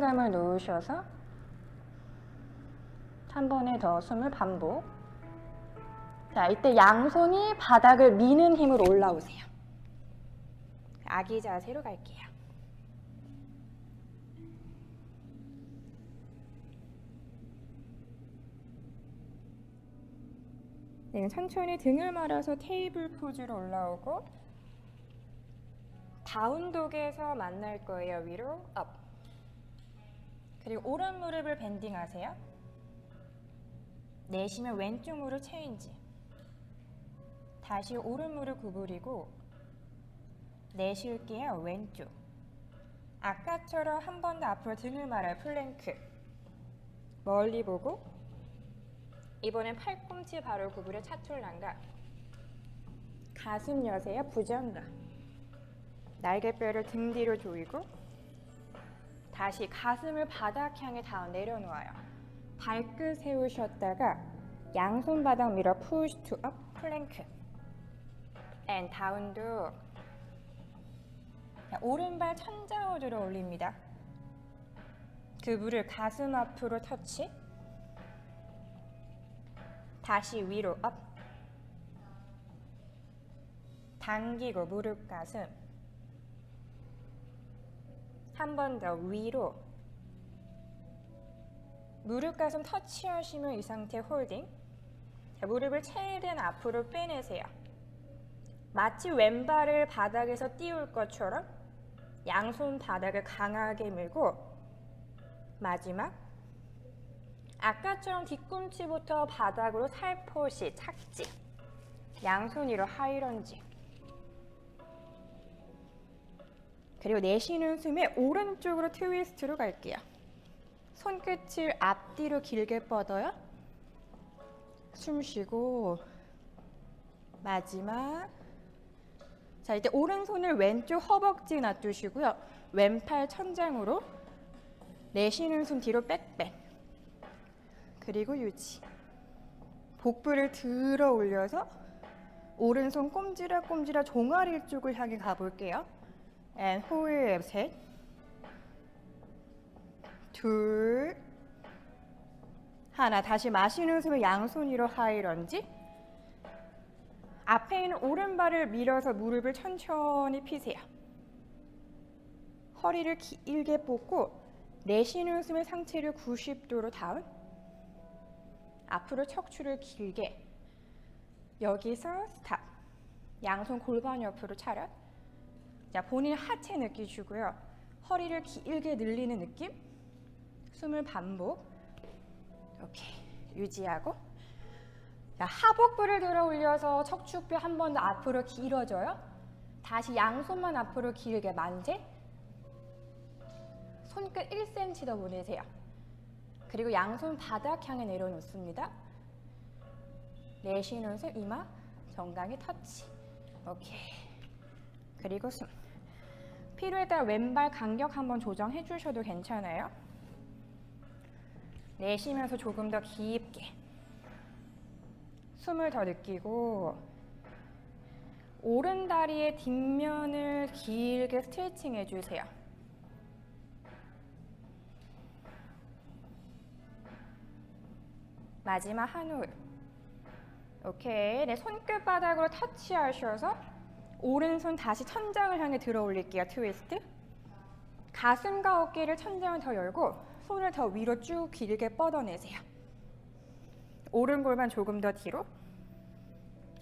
감을 놓으셔서 한 번에 더 숨을 반복. 자, 이때 양손이 바닥을 미는 힘으로 올라오세요. 아기 자세로 갈게요. 네, 천천히 등을 말아서 테이블 포즈로 올라오고 다운독에서 만날 거예요. 위로 업. 그리고 오른 무릎을 밴딩하세요. 내쉬면 왼쪽 무릎 체인지. 다시 오른 무릎 구부리고 내쉴게요. 왼쪽. 아까처럼 한 번 더 앞으로 등을 말아요. 플랭크. 멀리 보고 이번엔 팔꿈치 바로 구부려 차툴란가. 가슴 여세요. 부정가. 날개뼈를 등 뒤로 조이고 다시 가슴을 바닥 향해 다운 내려놓아요. 발끝 세우셨다가 양손 바닥 밀어 push to up 플랭크 and down dog 자, 오른발 천장으로 올립니다. 그 무릎 가슴 앞으로 터치. 다시 위로 업 당기고 무릎 가슴 한 번 더 위로. 무릎 가슴 터치하시면 이 상태 홀딩. 자, 무릎을 최대한 앞으로 빼내세요. 마치 왼발을 바닥에서 띄울 것처럼 양손 바닥을 강하게 밀고 마지막 아까처럼 뒤꿈치부터 바닥으로 살포시 착지. 양손 위로 하이런지 그리고 내쉬는 숨에 오른쪽으로 트위스트로 갈게요. 손끝을 앞뒤로 길게 뻗어요. 숨 쉬고 마지막 자 이때 오른손을 왼쪽 허벅지 놔두시고요. 왼팔 천장으로 내쉬는 숨 뒤로 빽빽 그리고 유지 복부를 들어 올려서 오른손 꼼지락꼼지락 종아리 쪽을 향해 가볼게요. And 호흡 셋, 둘, 하나. 다시 마시는 숨을 양손 위로 하이 런지. 앞에 있는 오른발을 밀어서 무릎을 천천히 피세요. 허리를 길게 뻗고 내쉬는 숨에 상체를 90도로 다운. 앞으로 척추를 길게. 여기서 스탑. 양손 골반 옆으로 차렷. 자, 본인 하체 느끼시고요. 허리를 길게 늘리는 느낌. 숨을 반복. 이렇게 유지하고. 자, 하복부를 들어 올려서 척추뼈 한 번 더 앞으로 길어져요. 다시 양손만 앞으로 길게 만세. 손끝 1cm 더 보내세요. 그리고 양손 바닥 향해 내려놓습니다. 내쉬는 숨 이마 정강이 터치. 오케이. 그리고 숨. 필요에 따라 왼발 간격 한번 조정해 주셔도 괜찮아요. 내쉬면서 조금 더 깊게 숨을 더 느끼고 오른 다리의 뒷면을 길게 스트레칭 해주세요. 마지막 한 후. 오케이. 네, 손끝바닥으로 터치하셔서 오른손 다시 천장을 향해 들어 올릴게요. 트위스트. 가슴과 어깨를 천장을 더 열고 손을 더 위로 쭉 길게 뻗어내세요. 오른 골반 조금 더 뒤로.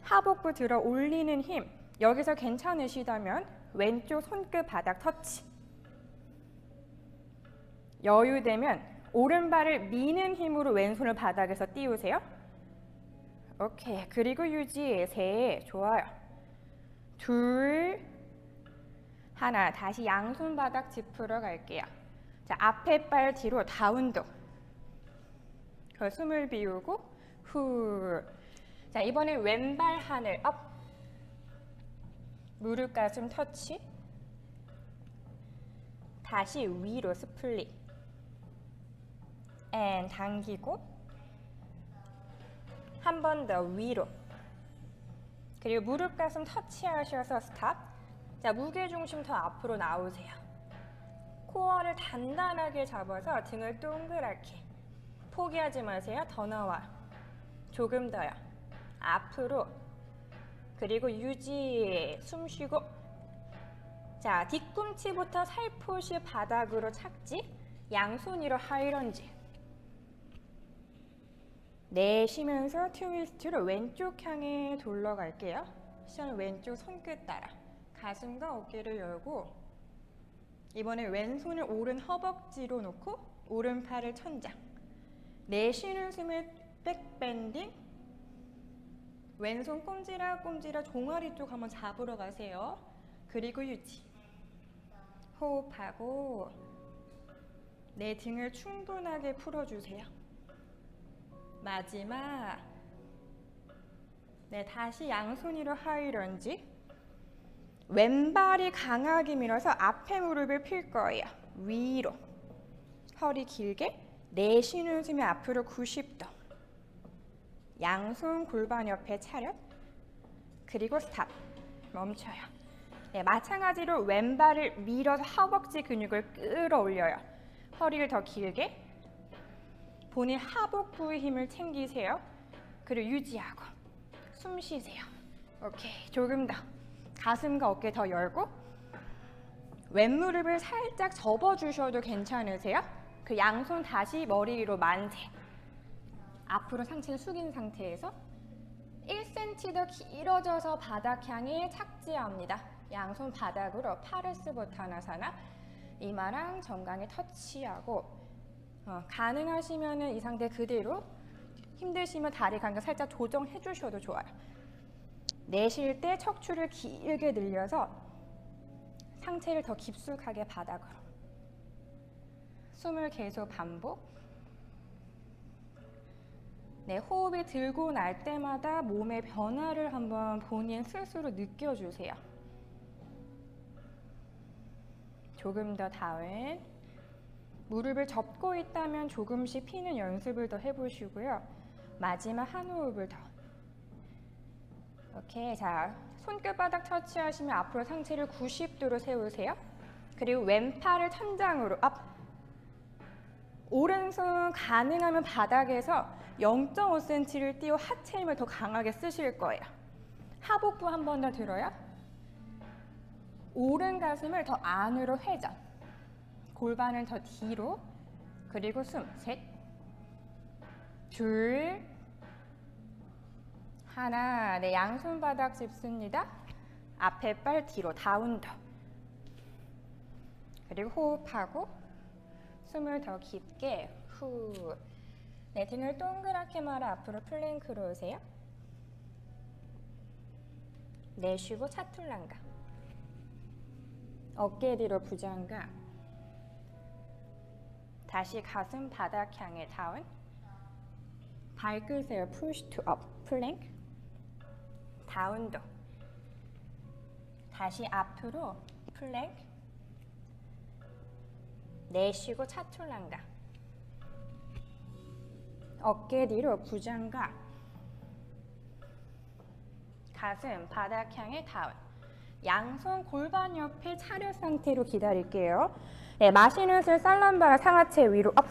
하복부 들어 올리는 힘. 여기서 괜찮으시다면 왼쪽 손끝 바닥 터치. 여유되면 오른발을 미는 힘으로 왼손을 바닥에서 띄우세요. 오케이. 그리고 유지. 셋. 좋아요. 둘, 하나. 다시 양손 바닥 짚으러 갈게요. 자, 앞에 발 뒤로 다운독. 그 숨을 비우고 후. 자, 이번에 왼발 하늘 업. 무릎 가슴 터치. 다시 위로 스플릿. 앤 당기고 한 번 더 위로. 그리고 무릎 가슴 터치하셔서 스탑. 자, 무게 중심 더 앞으로 나오세요. 코어를 단단하게 잡아서 등을 동그랗게. 포기하지 마세요. 더 나와. 조금 더요. 앞으로. 그리고 유지. 숨 쉬고. 자, 뒤꿈치부터 살포시 바닥으로 착지. 양손으로 하이런지. 내쉬면서 트위스트로 왼쪽 향해 돌러갈게요. 시선 왼쪽 손끝 따라. 가슴과 어깨를 열고 이번에 왼손을 오른 허벅지로 놓고 오른팔을 천장. 내쉬는 숨에 백밴딩. 왼손 꼼지락 꼼지락 종아리 쪽 한번 잡으러 가세요. 그리고 유지. 호흡하고 내 등을 충분하게 풀어주세요. 마지막. 네, 다시 양손으로 하이런지. 왼발이 강하게 밀어서 앞에 무릎을 필 거예요. 위로. 허리 길게. 내쉬는 숨이 앞으로 90도. 양손 골반 옆에 차렷. 그리고 스탑. 멈춰요. 네, 마찬가지로 왼발을 밀어서 허벅지 근육을 끌어올려요. 허리를 더 길게. 본인 하복 부위 힘을 챙기세요. 그리고 유지하고 숨 쉬세요. 오케이, 조금 더. 가슴과 어깨 더 열고 왼무릎을 살짝 접어주셔도 괜찮으세요? 그 양손 다시 머리 위로 만세. 앞으로 상체를 숙인 상태에서 1cm 더 길어져서 바닥 향해 착지합니다. 양손 바닥으로 파르스 보타나사나 이마랑 정강에 터치하고 어, 가능하시면 이 상태 그대로 힘드시면 다리 간격 살짝 조정해 주셔도 좋아요. 내쉴 때 척추를 길게 늘려서 상체를 더 깊숙하게 바닥으로 숨을 계속 반복 네, 호흡이 들고 날 때마다 몸의 변화를 한번 본인 스스로 느껴주세요. 조금 더 다운 무릎을 접고 있다면 조금씩 피는 연습을 더 해보시고요. 마지막 한 호흡을 더. 오케이. 자, 손끝바닥 터치하시면 앞으로 상체를 90도로 세우세요. 그리고 왼팔을 천장으로 업. 오른손 가능하면 바닥에서 0.5cm를 띄워 하체 힘을 더 강하게 쓰실 거예요. 하복부 한 번 더 들어요. 오른 가슴을 더 안으로 회전. 골반을 더 뒤로. 그리고 숨. 셋. 둘. 하나. 네, 양손 바닥 짚습니다. 앞에 발 뒤로 다운더. 그리고 호흡하고 숨을 더 깊게 후. 네, 등을 동그랗게 말아 앞으로 플랭크로 오세요. 내쉬고 차툴랑가. 어깨 뒤로 부장가. 다시 가슴 바닥 향해 다운. 발끝을 push to up, 플랭크. 다운도. 다시 앞으로 플랭크. 내쉬고 차툴랑가. 어깨 뒤로 부장가. 가슴 바닥 향해 다운. 양손 골반 옆에 차렷 상태로 기다릴게요. 네, 마시는 숨 살람바라 상하체 위로 업.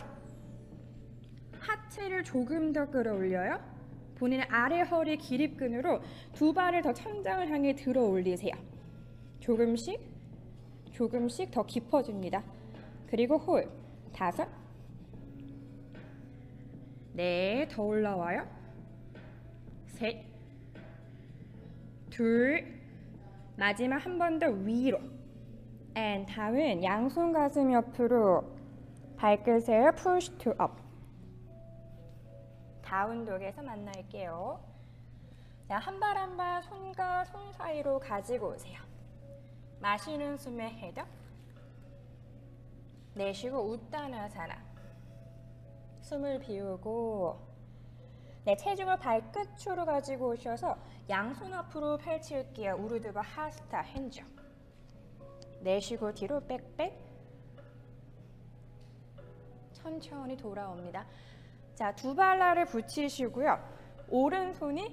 하체를 조금 더 끌어올려요. 본인의 아래 허리 기립근으로 두 발을 더 천장을 향해 들어 올리세요. 조금씩, 조금씩 더 깊어집니다. 그리고 홀 다섯, 네, 더 올라와요. 셋, 둘, 마지막 한 번 더 위로. And 다음은 양손 가슴 옆으로 발끝을 push to up. 다운독에서 만날게요. 자, 한 발 한 발 손과 손 사이로 가지고 오세요. 마시는 숨에 헤더. 내쉬고 우따나사나. 숨을 비우고 네, 체중을 발끝으로 가지고 오셔서 양손 앞으로 펼칠게요. 우르드바 하스타 핸즈. 내쉬고 뒤로 빽빽. 천천히 돌아옵니다. 자, 두 발날을 붙이시고요. 오른손이